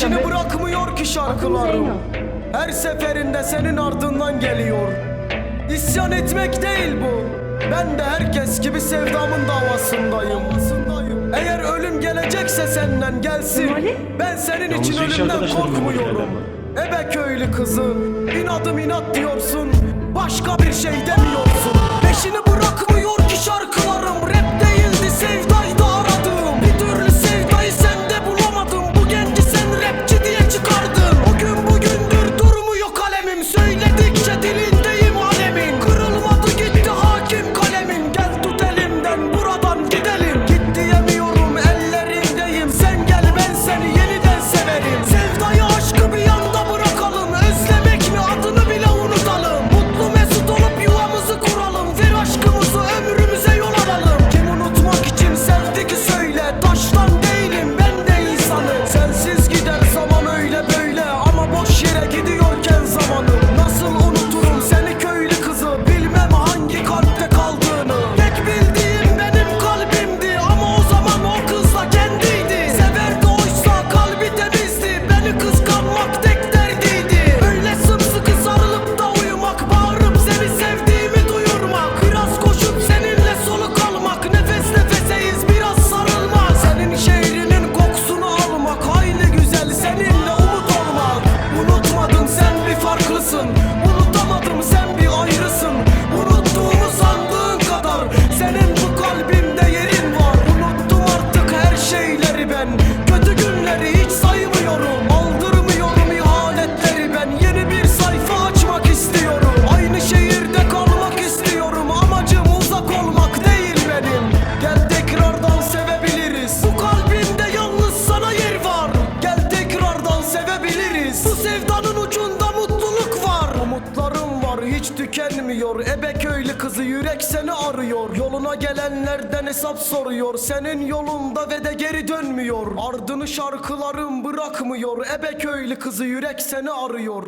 Peşini bırakmıyor ki şarkılarım. Her seferinde senin ardından geliyor. İsyan etmek değil bu. Ben de herkes gibi sevdamın davasındayım. Eğer ölüm gelecekse senden gelsin. Ben senin için ölümden korkmuyorum. Ebe köylü kızı, inadım inat diyorsun. Başka bir şey demiyorum. Yar hiç tükenmiyor. Ebe köylü kızı yürek seni arıyor. Yoluna gelenlerden hesap soruyor. Senin yolunda ve de geri dönmüyor. Ardını şarkılarım bırakmıyor. Ebe köylü kızı yürek seni arıyor.